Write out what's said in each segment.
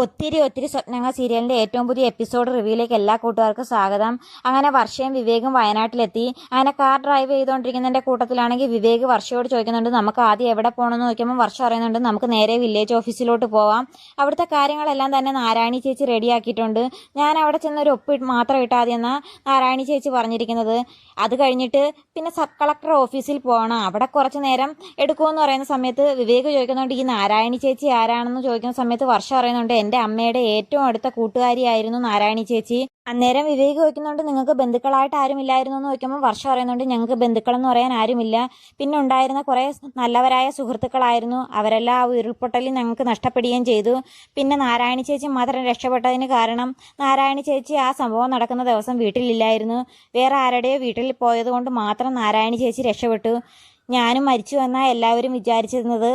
ഒത്തിരി ഒത്തിരി സ്വപ്നങ്ങൾ സീരിയലിന്റെ ഏറ്റവും പുതിയ എപ്പിസോഡ് റിവ്യൂയിലേക്ക് എല്ലാ കൂട്ടുകാർക്കും സ്വാഗതം. അങ്ങനെ വർഷയും വിവേകും വയനാട്ടിലെത്തി. അങ്ങനെ കാർ ഡ്രൈവ് ചെയ്തുകൊണ്ടിരിക്കുന്നതിന്റെ കൂട്ടത്തിലാണെങ്കിൽ വിവേക് വർഷയോട് ചോദിക്കുന്നുണ്ട് നമുക്ക് ആദ്യം എവിടെ പോകണമെന്ന് ചോദിക്കുമ്പോൾ വർഷം അറിയുന്നുണ്ട് നമുക്ക് നേരെ വില്ലേജ് ഓഫീസിലോട്ട് പോവാം. അവിടുത്തെ കാര്യങ്ങളെല്ലാം തന്നെ നാരായണി ചേച്ചി റെഡിയാക്കിയിട്ടുണ്ട്. ഞാൻ അവിടെ ചെന്ന് ഒരു ഒപ്പ് മാത്രം എന്നാൽ നാരായണി ചേച്ചി പറഞ്ഞിരിക്കുന്നത്. അത് കഴിഞ്ഞിട്ട് പിന്നെ സബ് കളക്ടർ ഓഫീസിൽ പോകണം അവിടെ കുറച്ച് നേരം എടുക്കുമെന്ന് പറയുന്ന സമയത്ത് വിവേക് ചോദിക്കുന്നുണ്ട് ഈ നാരായണി ചേച്ചി ആരാണെന്ന് ചോദിക്കുന്ന സമയത്ത് വർഷം അറിയുന്നുണ്ട് എന്റെ അമ്മയുടെ ഏറ്റവും അടുത്ത കൂട്ടുകാരിയായിരുന്നു നാരായണി ചേച്ചി. അന്നേരം വിവേക് ചോദിക്കുന്നുണ്ട് നിങ്ങൾക്ക് ബന്ധുക്കളായിട്ട് ആരുമില്ലായിരുന്നു എന്ന് ചോദിക്കുമ്പോൾ വർഷം പറയുന്നുണ്ട് ഞങ്ങൾക്ക് ബന്ധുക്കളെന്ന് പറയാൻ ആരുമില്ല. പിന്നെ ഉണ്ടായിരുന്ന കുറേ നല്ലവരായ സുഹൃത്തുക്കളായിരുന്നു. അവരെല്ലാം ആ ഉരുൾപൊട്ടലിൽ ഞങ്ങൾക്ക് നഷ്ടപ്പെടുകയും ചെയ്തു. പിന്നെ നാരായണി ചേച്ചി മാത്രം രക്ഷപ്പെട്ടതിന് കാരണം നാരായണി ചേച്ചി ആ സംഭവം നടക്കുന്ന ദിവസം വീട്ടിലില്ലായിരുന്നു. വേറെ ആരുടെയോ വീട്ടിൽ പോയതുകൊണ്ട് മാത്രം നാരായണി ചേച്ചി രക്ഷപ്പെട്ടു. ഞാനും മരിച്ചു എന്നാണ് എല്ലാവരും വിചാരിച്ചിരുന്നത്.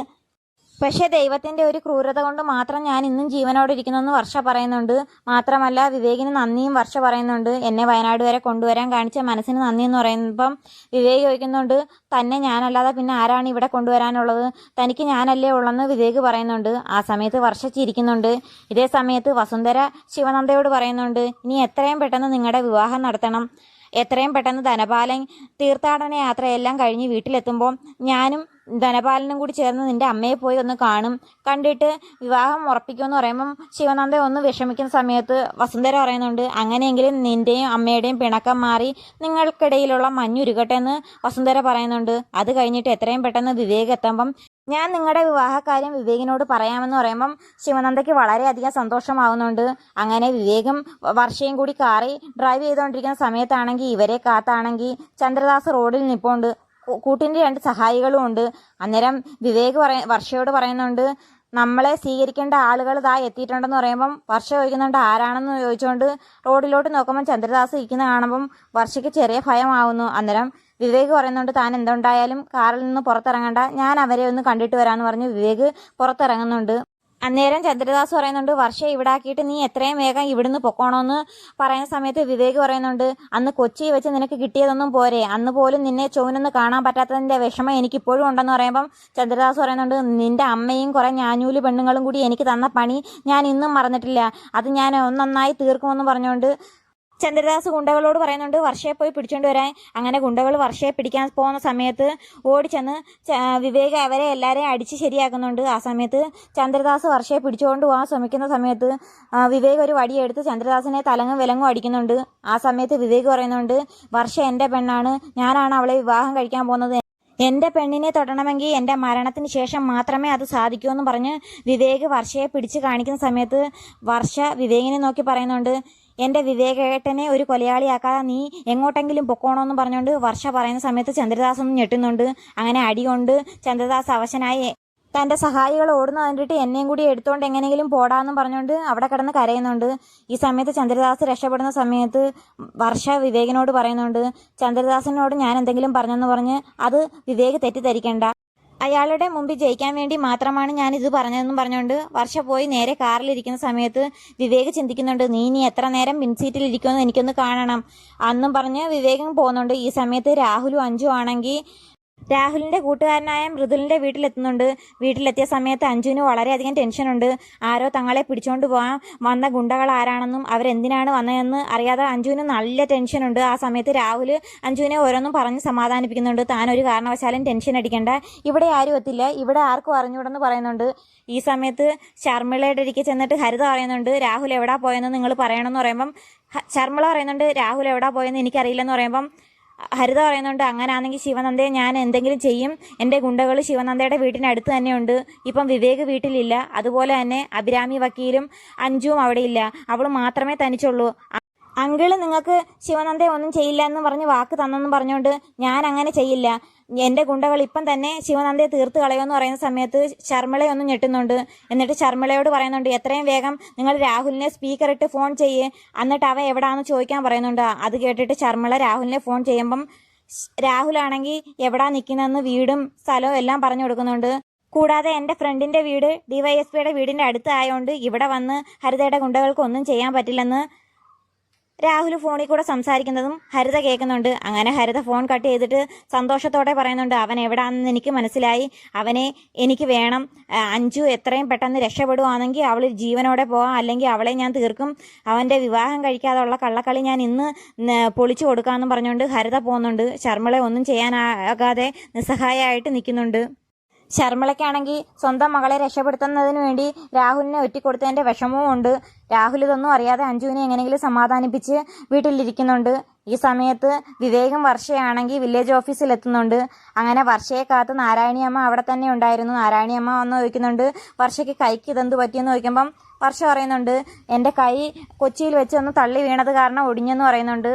പക്ഷേ ദൈവത്തിന്റെ ഒരു ക്രൂരത കൊണ്ട് മാത്രം ഞാൻ ഇന്നും ജീവനോടെ ഇരിക്കുന്നെന്ന് വർഷ പറയുന്നുണ്ട്. മാത്രമല്ല വിവേകിന് നന്ദിയും വർഷ പറയുന്നുണ്ട്. എന്നെ വയനാട് വരെ കൊണ്ടുവരാൻ കാണിച്ച മനസ്സിന് നന്ദി എന്ന് പറയുമ്പം വിവേക് ചോദിക്കുന്നുണ്ട് തന്നെ ഞാനല്ലാതെ പിന്നെ ആരാണ് ഇവിടെ കൊണ്ടുവരാനുള്ളത്? തനിക്ക് ഞാനല്ലേ ഉള്ളെന്ന് വിവേക് പറയുന്നുണ്ട്. ആ സമയത്ത് വർഷ ചിരിക്കുന്നുണ്ട്. ഇതേ സമയത്ത് വസുന്ധര ശിവനന്ദയോട് പറയുന്നുണ്ട് ഇനി എത്രയും പെട്ടെന്ന് നിങ്ങളുടെ വിവാഹം നടത്തണം. എത്രയും പെട്ടെന്ന് ധനപാലൻ തീർത്ഥാടന യാത്രയെല്ലാം കഴിഞ്ഞ് വീട്ടിലെത്തുമ്പോൾ ഞാനും ധനപാലനും കൂടി ചേർന്ന് നിന്റെ അമ്മയെ പോയി ഒന്ന് കാണും. കണ്ടിട്ട് വിവാഹം ഉറപ്പിക്കുമെന്ന് പറയുമ്പം ശിവനന്ദ ഒന്ന് വിഷമിക്കുന്ന സമയത്ത് വസുന്ധര പറയുന്നുണ്ട് അങ്ങനെയെങ്കിലും നിന്റെയും അമ്മയുടെയും പിണക്കം മാറി നിങ്ങൾക്കിടയിലുള്ള മഞ്ഞുരുകട്ടെ എന്ന് വസുന്ധര പറയുന്നുണ്ട്. അത് കഴിഞ്ഞിട്ട് എത്രയും പെട്ടെന്ന് വിവേക് എത്തുമ്പം ഞാൻ നിങ്ങളുടെ വിവാഹകാര്യം വിവേകിനോട് പറയാമെന്ന് പറയുമ്പം ശിവനന്ദയ്ക്ക് വളരെയധികം സന്തോഷമാവുന്നുണ്ട്. അങ്ങനെ വിവേകം വർഷയും കൂടി കാറി ഡ്രൈവ് ചെയ്തുകൊണ്ടിരിക്കുന്ന സമയത്താണെങ്കിൽ ഇവരെ കാത്താണെങ്കിൽ ചന്ദ്രദാസ് റോഡിൽ നിൽപ്പുണ്ട് കൂ- കൂട്ടിന്റെ രണ്ട് സഹായികളും ഉണ്ട്. അന്നേരം വിവേക് പറയ വർഷയോട് പറയുന്നുണ്ട് നമ്മളെ സ്വീകരിക്കേണ്ട ആളുകൾ ഇതാ എത്തിയിട്ടുണ്ടെന്ന് പറയുമ്പം വർഷ ചോദിക്കുന്നുണ്ട് ആരാണെന്ന് ചോദിച്ചുകൊണ്ട് റോഡിലോട്ട് നോക്കുമ്പോൾ ചന്ദ്രദാസ് ഇരിക്കുന്ന കാണുമ്പം വർഷയ്ക്ക് ചെറിയ ഭയമാവുന്നു. അന്നേരം വിവേക് പറയുന്നുണ്ട് താൻ എന്തുണ്ടായാലും കാറിൽ നിന്ന് പുറത്തിറങ്ങണ്ട. ഞാൻ അവരെ ഒന്ന് കണ്ടിട്ട് വരാമെന്ന് പറഞ്ഞ് വിവേക് പുറത്തിറങ്ങുന്നുണ്ട്. അന്നേരം ചന്ദ്രദാസ് പറയുന്നുണ്ട് വർഷ ഇവിടാക്കിയിട്ട് നീ എത്രയും വേഗം ഇവിടുന്ന് പൊക്കോണമെന്ന് പറയുന്ന സമയത്ത് വിവേക് പറയുന്നുണ്ട് അന്ന് കൊച്ചി വെച്ച് നിനക്ക് കിട്ടിയതൊന്നും പോരെ അന്ന് പോലും നിന്നെ ചോനൊന്ന് കാണാൻ പറ്റാത്തതിന്റെ വിഷമം എനിക്ക് ഇപ്പോഴും ഉണ്ടെന്ന് പറയുമ്പം ചന്ദ്രദാസ് പറയുന്നുണ്ട് നിന്റെ അമ്മയും കുറെ ഞാഞ്ഞൂൽ പെണ്ണുങ്ങളും കൂടി എനിക്ക് തന്ന പണി ഞാൻ ഇന്നും മറന്നിട്ടില്ല അത് ഞാൻ ഒന്നൊന്നായി തീർക്കുമെന്ന് പറഞ്ഞുകൊണ്ട് ചന്ദ്രദാസ് ഗുണ്ടകളോട് പറയുന്നുണ്ട് വർഷയെ പോയി പിടിച്ചോണ്ട് വരാൻ. അങ്ങനെ ഗുണ്ടകൾ വർഷയെ പിടിക്കാൻ പോകുന്ന സമയത്ത് ഓടിച്ചെന്ന് ചെന്ന് വിവേക് അവരെ എല്ലാവരെയും അടിച്ച് ശരിയാക്കുന്നുണ്ട്. ആ സമയത്ത് ചന്ദ്രദാസ് വർഷയെ പിടിച്ചുകൊണ്ട് പോകാൻ ശ്രമിക്കുന്ന സമയത്ത് വിവേക് ഒരു വടിയെടുത്ത് ചന്ദ്രദാസിനെ തലങ്ങും വിലങ്ങും അടിക്കുന്നുണ്ട്. ആ സമയത്ത് വിവേക് പറയുന്നുണ്ട് വർഷ എന്റെ പെണ്ണാണ്. ഞാനാണ് അവളെ വിവാഹം കഴിക്കാൻ പോകുന്നത്. എന്റെ പെണ്ണിനെ തൊടണമെങ്കിൽ എന്റെ മരണത്തിന് ശേഷം മാത്രമേ അത് സാധിക്കൂ എന്ന് പറഞ്ഞ് വിവേക് വർഷയെ പിടിച്ച് കാണിക്കുന്ന സമയത്ത് വർഷ വിവേകിനെ നോക്കി പറയുന്നുണ്ട് എന്റെ വിവേകേട്ടനെ ഒരു കൊലയാളിയാക്കാതെ നീ എങ്ങോട്ടെങ്കിലും പൊക്കോണമെന്ന് പറഞ്ഞുകൊണ്ട് വർഷ പറയുന്ന സമയത്ത് ചന്ദ്രദാസ് ഒന്ന് ഞെട്ടുന്നുണ്ട്. അങ്ങനെ അടികൊണ്ട് ചന്ദ്രദാസ് അവശനായി തന്റെ സഹായികൾ ഓടുന്ന കണ്ടിട്ട് എന്നെയും കൂടി എടുത്തുകൊണ്ട് എങ്ങനെയെങ്കിലും പോടാന്നും പറഞ്ഞുകൊണ്ട് അവിടെ കിടന്ന് കരയുന്നുണ്ട്. ഈ സമയത്ത് ചന്ദ്രദാസ് രക്ഷപ്പെടുന്ന സമയത്ത് വർഷ വിവേകിനോട് പറയുന്നുണ്ട് ചന്ദ്രദാസിനോട് ഞാൻ എന്തെങ്കിലും പറഞ്ഞെന്ന് പറഞ്ഞ് അത് വിവേക് തെറ്റിദ്ധരിക്കണ്ട. അയാളുടെ മുമ്പിൽ ജയിക്കാൻ വേണ്ടി മാത്രമാണ് ഞാൻ ഇത് പറഞ്ഞതെന്നും പറഞ്ഞുകൊണ്ട് വർഷ പോയി നേരെ കാറിലിരിക്കുന്ന സമയത്ത് വിവേക് ചിന്തിക്കുന്നുണ്ട് നീ ഇനി എത്ര നേരം പിൻസീറ്റിൽ ഇരിക്കുമെന്ന് എനിക്കൊന്ന് കാണണം. അന്നും പറഞ്ഞ് വിവേകം പോകുന്നുണ്ട്. ഈ സമയത്ത് രാഹുലും അഞ്ചു ആണെങ്കിൽ രാഹുലിന്റെ കൂട്ടുകാരനായ മൃദുലിന്റെ വീട്ടിലെത്തുന്നുണ്ട്. വീട്ടിലെത്തിയ സമയത്ത് അഞ്ജുവിന് വളരെയധികം ടെൻഷനുണ്ട്. ആരോ തങ്ങളെ പിടിച്ചുകൊണ്ട് പോകാൻ വന്ന ഗുണ്ടകൾ ആരാണെന്നും അവരെന്തിനാണ് വന്നതെന്ന് അറിയാതെ അഞ്ജുവിന് നല്ല ടെൻഷനുണ്ട്. ആ സമയത്ത് രാഹുൽ അഞ്ജുവിനെ ഓരോന്നും പറഞ്ഞ് സമാധാനിപ്പിക്കുന്നുണ്ട്. താൻ ഒരു കാരണവശാലും ടെൻഷൻ അടിക്കേണ്ട. ഇവിടെ ആരും എത്തില്ല. ഇവിടെ ആർക്കും അറിഞ്ഞൂടെന്ന് പറയുന്നുണ്ട്. ഈ സമയത്ത് ശർമ്മിളയുടെ ഇടയ്ക്ക് ചെന്നിട്ട് ഹരിത പറയുന്നുണ്ട് രാഹുൽ എവിടെ പോയെന്ന് നിങ്ങൾ പറയണമെന്ന് പറയുമ്പം ശർമ്മിള പറയുന്നുണ്ട് രാഹുൽ എവിടാ പോയെന്ന് എനിക്കറിയില്ലെന്ന് പറയുമ്പം ഹരിത പറയുന്നുണ്ട് അങ്ങനാണെങ്കിൽ ശിവനന്ദയെ ഞാൻ എന്തെങ്കിലും ചെയ്യും. എന്റെ ഗുണ്ടകൾ ശിവനന്ദയുടെ വീട്ടിനടുത്ത് തന്നെയുണ്ട്. ഇപ്പം വിവേക് വീട്ടിലില്ല. അതുപോലെ തന്നെ അഭിരാമി വക്കീലും അഞ്ജുവും അവിടെയില്ല. അവൾ മാത്രമേ തനിച്ചുള്ളൂ. അങ്കിൾ നിങ്ങൾക്ക് ശിവനന്ദയെ ഒന്നും ചെയ്യില്ല എന്ന് പറഞ്ഞ് വാക്ക് തന്നെന്ന് പറഞ്ഞുകൊണ്ട് ഞാൻ അങ്ങനെ ചെയ്യില്ല. എന്റെ ഗുണ്ടകൾ ഇപ്പം തന്നെ ശിവനന്ദയെ തീർത്ത് കളയുമെന്ന് പറയുന്ന സമയത്ത് ശർമിളയെ ഒന്നും ഞെട്ടുന്നുണ്ട്. എന്നിട്ട് ശർമ്മിളയോട് പറയുന്നുണ്ട് എത്രയും വേഗം നിങ്ങൾ രാഹുലിനെ സ്പീക്കർ ഇട്ട് ഫോൺ ചെയ്യേ. എന്നിട്ട് അവ എവിടാന്ന് ചോദിക്കാൻ പറയുന്നുണ്ട്. അത് കേട്ടിട്ട് ശർമ്മിള രാഹുലിനെ ഫോൺ ചെയ്യുമ്പം രാഹുലാണെങ്കിൽ എവിടാ നിൽക്കുന്നതെന്ന് വീടും സ്ഥലവും എല്ലാം പറഞ്ഞു കൊടുക്കുന്നുണ്ട്. കൂടാതെ എന്റെ ഫ്രണ്ടിന്റെ വീട് ഡിവൈഎസ്പിയുടെ വീടിന്റെ അടുത്തായതുകൊണ്ട് ഇവിടെ വന്ന് ഹരിതയുടെ ഗുണ്ടകൾക്ക് ഒന്നും ചെയ്യാൻ പറ്റില്ലെന്ന് രാഹുൽ ഫോണിൽ കൂടെ സംസാരിക്കുന്നതും ഹരിത കേൾക്കുന്നുണ്ട്. അങ്ങനെ ഹരിത ഫോൺ കട്ട് ചെയ്തിട്ട് സന്തോഷത്തോടെ പറയുന്നുണ്ട് അവൻ എവിടാണെന്ന് എനിക്ക് മനസ്സിലായി. അവനെ എനിക്ക് വേണം. അഞ്ചു എത്രയും പെട്ടെന്ന് രക്ഷപ്പെടുവാണെങ്കിൽ അവൾ ജീവനോടെ പോവാം. അല്ലെങ്കിൽ അവളെ ഞാൻ തീർക്കും. അവന്റെ വിവാഹം കഴിക്കാതുള്ള കള്ളക്കളി ഞാൻ ഇന്ന് പൊളിച്ചു കൊടുക്കാമെന്നും പറഞ്ഞുകൊണ്ട് ഹരിത പോകുന്നുണ്ട്. ശർമ്മളെ ഒന്നും ചെയ്യാനാകാതെ നിസ്സഹായമായിട്ട് നിൽക്കുന്നുണ്ട്. ശർമ്മളയ്ക്കാണെങ്കിൽ സ്വന്തം മകളെ രക്ഷപ്പെടുത്തുന്നതിന് വേണ്ടി രാഹുലിനെ ഒറ്റിക്കൊടുത്തതിന്റെ വിഷമവും ഉണ്ട്. രാഹുൽ ഇതൊന്നും അറിയാതെ അഞ്ജുവിനെ എങ്ങനെയെങ്കിലും സമാധാനിപ്പിച്ച് വീട്ടിലിരിക്കുന്നുണ്ട്. ഈ സമയത്ത് വിവേകം വർഷയാണെങ്കിൽ വില്ലേജ് ഓഫീസിൽ എത്തുന്നുണ്ട് അങ്ങനെ വർഷയെ കാത്ത് നാരായണിയമ്മ അവിടെ തന്നെ ഉണ്ടായിരുന്നു. നാരായണിയമ്മ വന്ന് ചോദിക്കുന്നുണ്ട് വർഷയ്ക്ക് കൈക്ക് ഇതെന്ത് പറ്റിയെന്ന് ചോദിക്കുമ്പം വർഷ പറയുന്നുണ്ട് എന്റെ കൈ കൊച്ചിയിൽ വെച്ച് ഒന്ന് തള്ളി വീണത് കാരണം ഒടിഞ്ഞെന്ന് പറയുന്നുണ്ട്.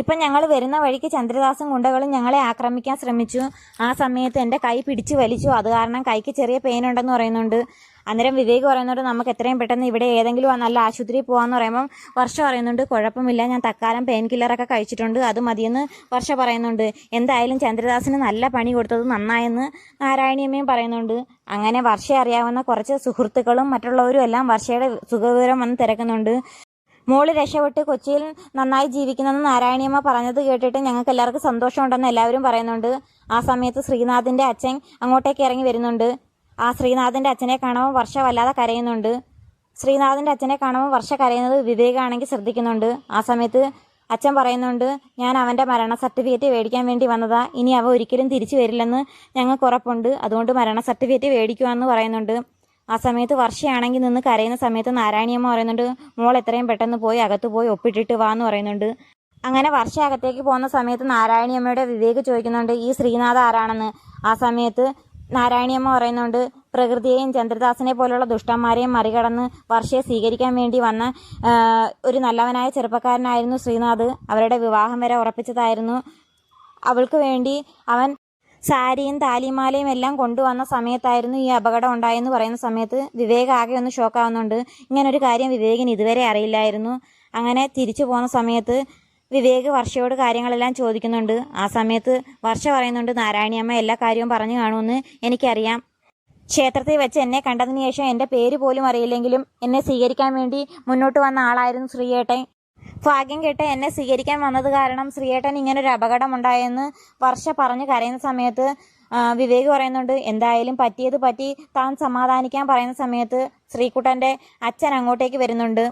ഇപ്പം ഞങ്ങൾ വരുന്ന വഴിക്ക് ചന്ദ്രദാസും ഗുണ്ടകളും ഞങ്ങളെ ആക്രമിക്കാൻ ശ്രമിച്ചു. ആ സമയത്ത് എന്റെ കൈ പിടിച്ചു വലിച്ചു. അത് കാരണം കൈക്ക് ചെറിയ പെയിൻ ഉണ്ടെന്ന് പറയുന്നുണ്ട്. അന്നേരം വിവേക് പറയുന്നുണ്ട് നമുക്ക് എത്രയും പെട്ടെന്ന് ഇവിടെ ഏതെങ്കിലും നല്ല ആശുപത്രിയിൽ പോകാമെന്ന് പറയുമ്പം വർഷ പറയുന്നുണ്ട് കുഴപ്പമില്ല. ഞാൻ തക്കാലം പെയിൻ കില്ലറൊക്കെ കഴിച്ചിട്ടുണ്ട്. അത് മതിയെന്ന് വർഷ പറയുന്നുണ്ട്. എന്തായാലും ചന്ദ്രദാസിന് നല്ല പണി കൊടുത്തത് നന്നായെന്ന് നാരായണിയമ്മയും പറയുന്നുണ്ട്. അങ്ങനെ വർഷ അറിയാവുന്ന കുറച്ച് സുഹൃത്തുക്കളും മറ്റുള്ളവരും എല്ലാം വർഷയുടെ സുഖവിവരം വന്ന് തിരക്കുന്നുണ്ട്. മോൾ രക്ഷപ്പെട്ട് കൊച്ചിയിൽ നന്നായി ജീവിക്കുന്നെന്ന് നാരായണിയമ്മ പറഞ്ഞത് കേട്ടിട്ട് ഞങ്ങൾക്ക് എല്ലാവർക്കും സന്തോഷമുണ്ടെന്ന് എല്ലാവരും പറയുന്നുണ്ട്. ആ സമയത്ത് ശ്രീനാഥിന്റെ അച്ഛൻ അങ്ങോട്ടേക്ക് ഇറങ്ങി വരുന്നുണ്ട്. ആ ശ്രീനാഥിന്റെ അച്ഛനെ കാണുമ്പോൾ വർഷ വല്ലാതെ കരയുന്നുണ്ട്. ശ്രീനാഥിന്റെ അച്ഛനെ കാണുമ്പോൾ വർഷ കരയുന്നത് വിവേകാണെങ്കിൽ ശ്രദ്ധിക്കുന്നുണ്ട്. ആ സമയത്ത് അച്ഛൻ പറയുന്നുണ്ട് ഞാൻ അവന്റെ മരണ സർട്ടിഫിക്കറ്റ് മേടിക്കാൻ വേണ്ടി വന്നതാ. ഇനി അവ ഒരിക്കലും തിരിച്ചു വരില്ലെന്ന് ഞങ്ങൾക്ക് ഉറപ്പുണ്ട്. അതുകൊണ്ട് മരണ സർട്ടിഫിക്കറ്റ് മേടിക്കുവാന്ന് പറയുന്നുണ്ട്. ആ സമയത്ത് വർഷയാണെങ്കിൽ നിന്ന് കരയുന്ന സമയത്ത് നാരായണിയമ്മ പറയുന്നുണ്ട് മോൾ എത്രയും പെട്ടെന്ന് പോയി അകത്ത് പോയി ഒപ്പിട്ടിട്ട് വാ എന്ന് പറയുന്നുണ്ട്. അങ്ങനെ വർഷ അകത്തേക്ക് പോകുന്ന സമയത്ത് നാരായണിയമ്മയുടെ വിവേക് ചോദിക്കുന്നുണ്ട് ഈ ശ്രീനാഥ് ആരാണെന്ന്? ആ സമയത്ത് നാരായണിയമ്മ പറയുന്നുണ്ട് പ്രകൃതിയെയും ചന്ദ്രദാസിനെ പോലുള്ള ദുഷ്ടന്മാരെയും മറികടന്ന് വർഷയെ സ്വീകരിക്കാൻ വേണ്ടി വന്ന ഒരു നല്ലവനായ ചെറുപ്പക്കാരനായിരുന്നു ശ്രീനാഥ്. അവരുടെ വിവാഹം വരെ ഉറപ്പിച്ചതായിരുന്നു. അവൾക്ക് വേണ്ടി അവൻ സാരിയും താലിമാലയും എല്ലാം കൊണ്ടുവന്ന സമയത്തായിരുന്നു ഈ അപകടം ഉണ്ടായെന്ന് പറയുന്ന സമയത്ത് വിവേക് ആകെ ഒന്ന് ഷോക്കാവുന്നുണ്ട് ഒരു കാര്യം വിവേകിന് ഇതുവരെ അറിയില്ലായിരുന്നു. അങ്ങനെ തിരിച്ചു പോകുന്ന സമയത്ത് വിവേക് വർഷയോട് കാര്യങ്ങളെല്ലാം ചോദിക്കുന്നുണ്ട്. ആ സമയത്ത് വർഷ പറയുന്നുണ്ട് നാരായണിയമ്മ എല്ലാ കാര്യവും പറഞ്ഞു കാണുമെന്ന് എനിക്കറിയാം. ക്ഷേത്രത്തിൽ വെച്ച് എന്നെ കണ്ടതിന് ശേഷം എന്റെ പേര് പോലും അറിയില്ലെങ്കിലും എന്നെ സ്വീകരിക്കാൻ വേണ്ടി മുന്നോട്ട് വന്ന ആളായിരുന്നു ശ്രീയേട്ടൻ. ഭാഗ്യം കേട്ട് എന്നെ സ്വീകരിക്കാൻ വന്നത് കാരണം ശ്രീയേട്ടൻ അപകടം ഉണ്ടായെന്ന് വർഷ പറഞ്ഞു കരയുന്ന സമയത്ത് വിവേക് പറയുന്നുണ്ട് എന്തായാലും പറ്റിയത് പറ്റി താൻ സമാധാനിക്കാൻ പറയുന്ന സമയത്ത് ശ്രീകുട്ടന്റെ അച്ഛൻ അങ്ങോട്ടേക്ക് വരുന്നുണ്ട്.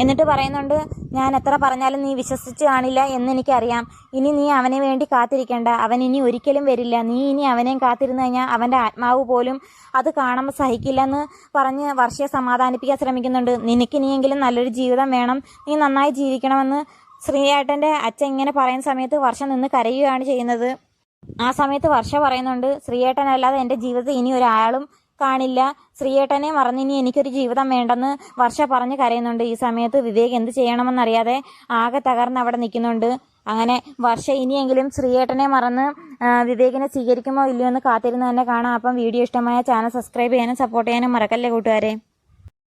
എന്നിട്ട് പറയുന്നുണ്ട് ഞാൻ എത്ര പറഞ്ഞാലും നീ വിശ്വസിച്ച് കാണില്ല എന്ന് എനിക്കറിയാം. ഇനി നീ അവനെ വേണ്ടി കാത്തിരിക്കേണ്ട. അവൻ ഇനി ഒരിക്കലും വരില്ല. നീ ഇനി അവനെയും കാത്തിരുന്നു കഴിഞ്ഞാൽ അവന്റെ ആത്മാവ് പോലും അത് കാണുമ്പോൾ സഹിക്കില്ലെന്ന് പറഞ്ഞ് വർഷയെ സമാധാനിപ്പിക്കാൻ ശ്രമിക്കുന്നുണ്ട്. നിനക്കിനിയെങ്കിലും നല്ലൊരു ജീവിതം വേണം. നീ നന്നായി ജീവിക്കണമെന്ന് ശ്രീയേട്ടന്റെ അച്ഛൻ ഇങ്ങനെ പറയുന്ന സമയത്ത് വർഷം നിന്ന് കരയുകയാണ് ചെയ്യുന്നത്. ആ സമയത്ത് വർഷ പറയുന്നുണ്ട് ശ്രീയേട്ടനല്ലാതെ എന്റെ ജീവിതത്തിൽ ഇനി ഒരാളും കാണില്ല. ശ്രീയേട്ടനെ മറന്നിനി എനിക്കൊരു ജീവിതം വേണ്ടെന്ന് വർഷ പറഞ്ഞു കരയുന്നുണ്ട്. ഈ സമയത്ത് വിവേക് എന്ത് ചെയ്യണമെന്നറിയാതെ ആകെ തകർന്ന് അവിടെ നിൽക്കുന്നുണ്ട്. അങ്ങനെ വർഷ ഇനിയെങ്കിലും ശ്രീയേട്ടനെ മറന്ന് വിവേകിനെ സ്വീകരിക്കുമോ ഇല്ലയോ എന്ന് കാത്തിരുന്ന് തന്നെ കാണാം. അപ്പം വീഡിയോ ഇഷ്ടമായ ചാനൽ സബ്സ്ക്രൈബ് ചെയ്യാനും സപ്പോർട്ട് ചെയ്യാനും മറക്കല്ലേ കൂട്ടുകാരെ.